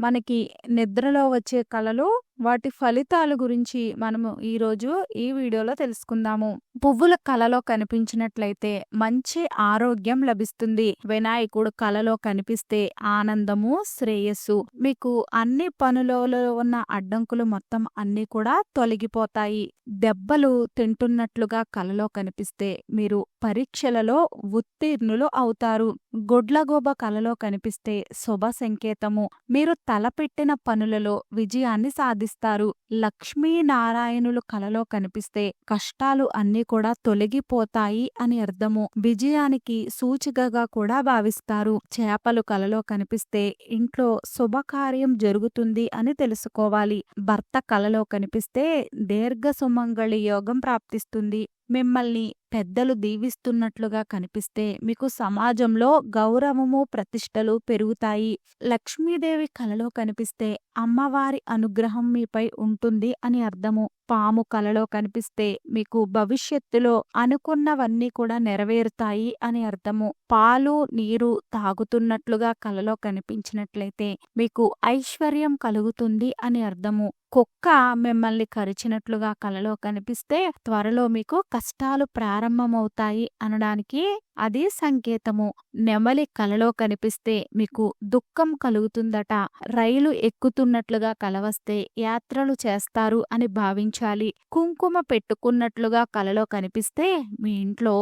మనకి నిద్రలో వచ్చే కళలు వాటి ఫలితాల గురించి మనము ఈరోజు ఈ వీడియోలో తెలుసుకుందాము. పువ్వుల కళలో కనిపించినట్లయితే మంచి ఆరోగ్యం లభిస్తుంది. వినాయకుడు కళలో కనిపిస్తే ఆనందము శ్రేయస్సు. మీకు అన్ని పనులలో ఉన్న అడ్డంకులు మొత్తం అన్ని కూడా తొలగిపోతాయి. దెబ్బలు తింటున్నట్లుగా కలలో కనిపిస్తే మీరు పరీక్షలలో ఉత్తీర్ణులు అవుతారు. గొడ్లగోబ కలలో కనిపిస్తే శుభ సంకేతము. మీరు తలపెట్టిన పనులలో విజయాన్ని సాధిస్తారు. లక్ష్మీనారాయణులు కలలో కనిపిస్తే కష్టాలు అన్నీ కూడా తొలగిపోతాయి అని అర్థము. విజయానికి సూచికగా కూడా భావిస్తారు. చేపలు కలలో కనిపిస్తే ఇంట్లో శుభకార్యం జరుగుతుంది అని తెలుసుకోవాలి. భర్త కలలో కనిపిస్తే దీర్ఘ సుమంగళి యోగం ప్రాప్తిస్తుంది. మిమ్మల్ని పెద్దలు దీవిస్తున్నట్లుగా కనిపిస్తే మీకు సమాజంలో గౌరవము ప్రతిష్టలు పెరుగుతాయి. లక్ష్మీదేవి కలలో కనిపిస్తే అమ్మవారి అనుగ్రహం మీపై ఉంటుంది అని అర్థము. పాము కలలో కనిపిస్తే మీకు భవిష్యత్తులో అనుకున్నవన్నీ కూడా నెరవేరుతాయి అని అర్థము. పాలు నీరు తాగుతున్నట్లుగా కలలో కనిపించినట్లయితే మీకు ఐశ్వర్యం కలుగుతుంది అని అర్థము. కుక్క మిమ్మల్ని కరిచినట్లుగా కలలో కనిపిస్తే త్వరలో మీకు కష్టాలు ప్రారంభమవుతాయి అనడానికి అది సంకేతము. నెమలి కలలో కనిపిస్తే మీకు దుఃఖం కలుగుతుందట. రైలు ఎక్కుతూ ఎక్కుతున్నట్లుగా కలవస్తే యాత్రలు చేస్తారు అని భావించాలి. కుంకుమ పెట్టుకున్నట్లుగా కలలో కనిపిస్తే మీ ఇంట్లో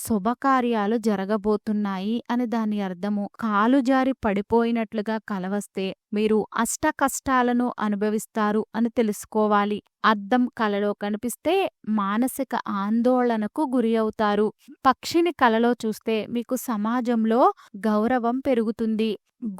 శుభకార్యాలు జరగబోతున్నాయి అని దాని అర్థము. కాలు జారి పడిపోయినట్లుగా కలవస్తే మీరు అష్ట కష్టాలను అనుభవిస్తారు అని తెలుసుకోవాలి. అద్దం కలలో కనిపిస్తే మానసిక ఆందోళనకు గురి అవుతారు. పక్షిని కలలో చూస్తే మీకు సమాజంలో గౌరవం పెరుగుతుంది.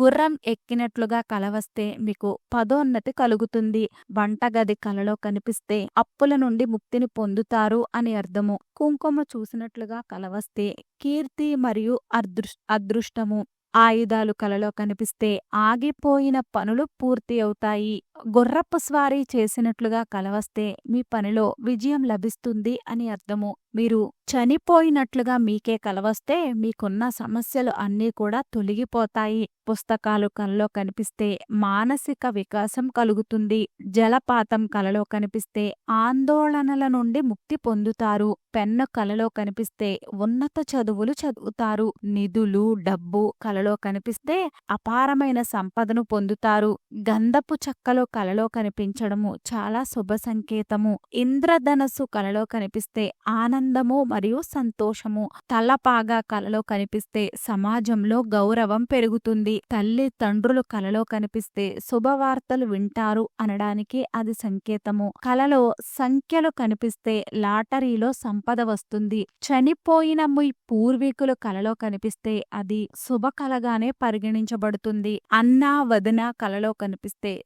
గుర్రం ఎక్కినట్లుగా కలవస్తే మీకు పదోన్నతి కలుగుతుంది. వంటగది కలలో కనిపిస్తే అప్పుల నుండి ముక్తిని పొందుతారు అని అర్థము. కుంకుమ చూసినట్లుగా కలవస్తే కీర్తి మరియు అదృష్ అదృష్టము. ఆయుధాలు కలలో కనిపిస్తే ఆగిపోయిన పనులు పూర్తి అవుతాయి. గుర్రపు స్వారీ చేసినట్లుగా కలవస్తే మీ పనిలో విజయం లభిస్తుంది అని అర్థము. మీరు చనిపోయినట్లుగా మీకే కలవస్తే మీకున్న సమస్యలు అన్నీ కూడా తొలగిపోతాయి. పుస్తకాలు కలలో కనిపిస్తే మానసిక వికాసం కలుగుతుంది. జలపాతం కలలో కనిపిస్తే ఆందోళనల నుండి ముక్తి పొందుతారు. పెన్ను కలలో కనిపిస్తే ఉన్నత చదువులు చదువుతారు. నిధులు డబ్బు కలలో కనిపిస్తే అపారమైన సంపదను పొందుతారు. గంధపు చక్కలో కలలో కనిపించడము చాలా శుభ సంకేతము. ఇంద్రధనస్సు కలలో కనిపిస్తే ఆనందము మరియు సంతోషము. తలపాగా కలలో కనిపిస్తే సమాజంలో గౌరవం పెరుగుతుంది. తల్లి తండ్రులు కలలో కనిపిస్తే శుభవార్తలు వింటారు అనడానికి అది సంకేతము. కలలో సంఖ్యలు కనిపిస్తే లాటరీలో సంపద వస్తుంది. చనిపోయిన మీ పూర్వీకులు కలలో కనిపిస్తే అది శుభ కలగానే పరిగణించబడుతుంది. అన్నా వదిన కలలో కనిపిస్తే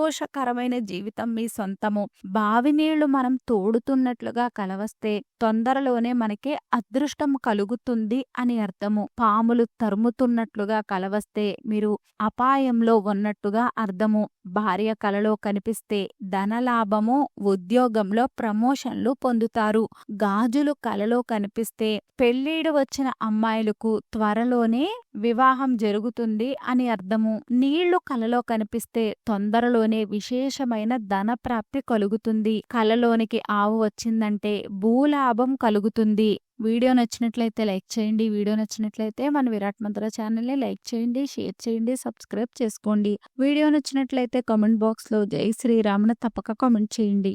సంతోషకరమైన జీవితం మీ సొంతము. బావి నీళ్ళు మనం తోడుతున్నట్లుగా కలవస్తే తొందరలోనే మనకే అదృష్టం కలుగుతుంది అని అర్థము. పాములు తరుముతున్నట్లుగా కలవస్తే మీరు అపాయంలో ఉన్నట్టుగా అర్థము. భార్య కలలో కనిపిస్తే ధనలాభము ఉద్యోగంలో ప్రమోషన్లు పొందుతారు. గాజులు కలలో కనిపిస్తే పెళ్ళీడు వచ్చిన అమ్మాయిలకు త్వరలోనే వివాహం జరుగుతుంది అని అర్థము. నీళ్ళు కలలో కనిపిస్తే తొందరలోనే విశేషమైన ధన ప్రాప్తి కలుగుతుంది. కలలోనికి ఆవు వచ్చిందంటే భూలాభం కలుగుతుంది. వీడియో నచ్చినట్లయితే లైక్ చేయండి. వీడియో నచ్చినట్లయితే మన విరాట్ మంత్ర ఛానల్ని లైక్ చేయండి షేర్ చేయండి సబ్స్క్రైబ్ చేసుకోండి. వీడియో నచ్చినట్లయితే కామెంట్ బాక్స్లో జై శ్రీరామ్ను తప్పక కామెంట్ చేయండి.